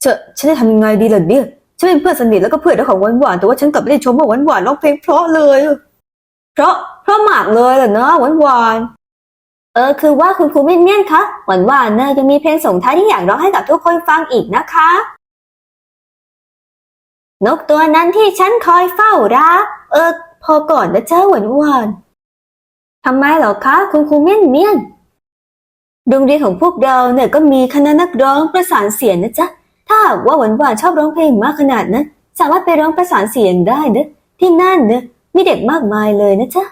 เชอะฉันจะทำยังไงดีล่ะเนี่ยฉันเป็นเพื่อนสนิทแล้วก็เพื่อนรักของหวานหวานแต่ว่าฉันกลับไม่ได้ชมว่าหวานหวานร้องเพลงเพราะเลย เพราะเพราะมากเลยล่ะนะหวานหวานเออคือว่าคุณครูเมี่ยนเมี่ยนคะหวานหวานเนยยังมีเพลงส่งท้ายที่อยากร้องให้กับทุกคนฟังอีกนะคะ นกตัวนั้นที่ฉันคอยเฝ้ารักเออ พอก่อนนะเจ้าหวานหวานทำไมเหรอคะคุณครูเมี่ยนเมี่ยนโรงเรียนของพวกเราเนี่ยก็มีคณะนักร้องประสานเสียงนะจ๊ะ ถ้าหากว่าหวานหวานชอบร้องเพลงมากขนาดนั้น สามารถไปร้องประสานเสียงได้นะที่นั่นเนี่ยมีเด็กมากมายเลยนะจ๊ะ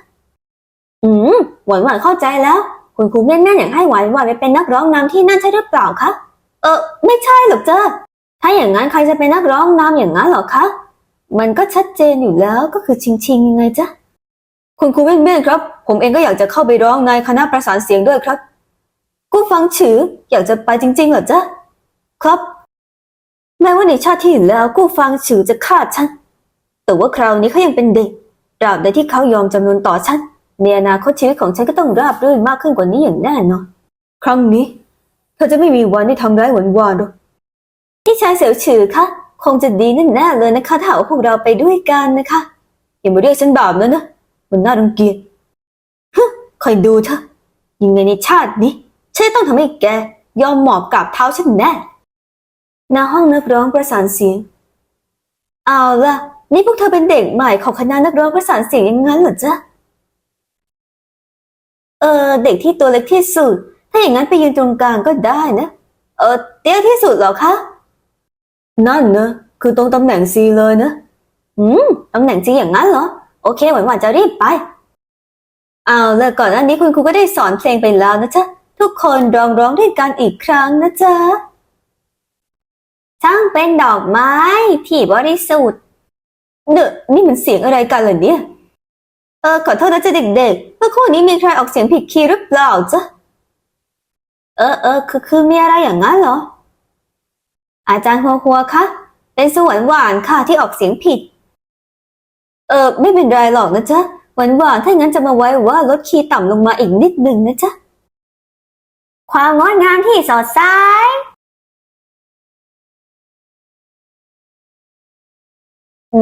อืม หวานหวานเข้าใจแล้ว คุณครูแม่นๆอยากให้หวานหวานไปเป็นนักร้องนำที่นั่นใช่หรือเปล่าคะ เออ ไม่ใช่หรอกจ้ะถ้าอย่างนั้นใครจะเป็นนักร้องนำอย่างนั้นหรอคะ มันก็ชัดเจนอยู่แล้วก็คือชิงชิงยังไงจ๊ะ คุณครูแม่นๆครับ ผมเองก็อยากจะเข้าไปร้องในคณะประสานเสียงด้วยครับ กูฟังฉืออยากจะไปจริงๆเหรอจ๊ะ ครับ แม้ว่าในชาติที่แล้วกู้ฟางฉือจะฆ่าฉัน แต่ว่าคราวนี้เขายังเป็นเด็กตราบใดที่เขายอมจำนนต่อฉันในอนาคตชีวิตของฉันก็ต้องราบรื่นมากขึ้นกว่านี้อย่างแน่นอนครั้งนี้ เธอจะไม่มีวันได้ทำร้ายหวานวานหรอกพี่ชายเสี่ยวฉือคะคงจะดีแน่ๆเลยนะคะถ้าหากว่าพวกเราไปด้วยกันนะคะอย่ามาเรียกฉันแบบนั้นนะมันน่ารังเกียจฮึคอยดูเถอะยังไงในชาตินี้ฉันต้องทำให้แกยอมหมอบกราบเท้าฉันแน่ ณห้องนักร้องประสานเสียง เอาล่ะ นี่พวกเธอเป็นเด็กใหม่ของคณะนักร้องประสานเสียงอย่างนั้นเหรอจ๊ะ เออ เด็กที่ตัวเล็กที่สุด ถ้าอย่างนั้นไปยืนตรงกลางก็ได้นะ เออ เตี้ยที่สุดเหรอคะ นั่นนะคือตรงตำแหน่งซีเลยนะ อืม ตำแหน่งซีอย่างนั้นเหรอ โอเคหวานหวานๆจะรีบไป เอาละก่อนหน้านี้คุณครูก็ได้สอนเพลงไปแล้วนะจ๊ะ ทุกคนร้องร้องด้วยกันอีกครั้งนะจ๊ะ เป็นดอกไม้ที่บริสุทธิ์เดอะนี่มันเสียงอะไรกันเหรอเนี่ย เออขอโทษนะจ๊ะเด็กๆเมื่อคู่นี้มีใครออกเสียงผิดคีย์หรือเปล่าจ๊ะ เออเออคือคือมีอะไรอย่างนั้นเหรอ อาจารย์หัวหัวคะเป็นสวรรค์หวานค่ะที่ออกเสียงผิด เออไม่เป็นไรหรอกนะจ๊ะหวานหวานถ้างั้นจะมาไว้ว่าลดคีย์ต่ำลงมาอีกนิดนึงนะจ๊ะ ความงดงามที่สดใส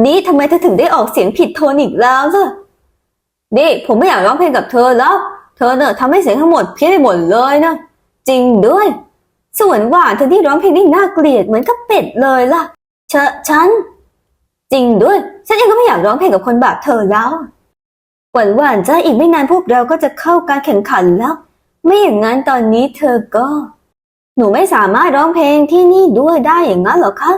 นี่ทำไมเธอถึงได้ออกเสียงผิดโทนอีกแล้วล่ะนี่ผมไม่อยากร้องเพลงกับเธอแล้ว เธอเนอะทำให้เสียงทั้งหมดเพี้ยนไปหมดเลยนะ จริงด้วย ส่วนหวานเธอที่ร้องเพลงนี่น่าเกลียดเหมือนกับเป็ดเลยล่ะเชอะฉัน จริงด้วย ฉันเองก็ไม่อยากร้องเพลงกับคนแบบเธอแล้ว หวานหวานจ้าอีกไม่นานพวกเราก็จะเข้าการแข่งขันแล้ว ไม่อย่างนั้นตอนนี้เธอก็ หนูไม่สามารถร้องเพลงที่นี่ด้วยได้อย่างนั้นหรอคะ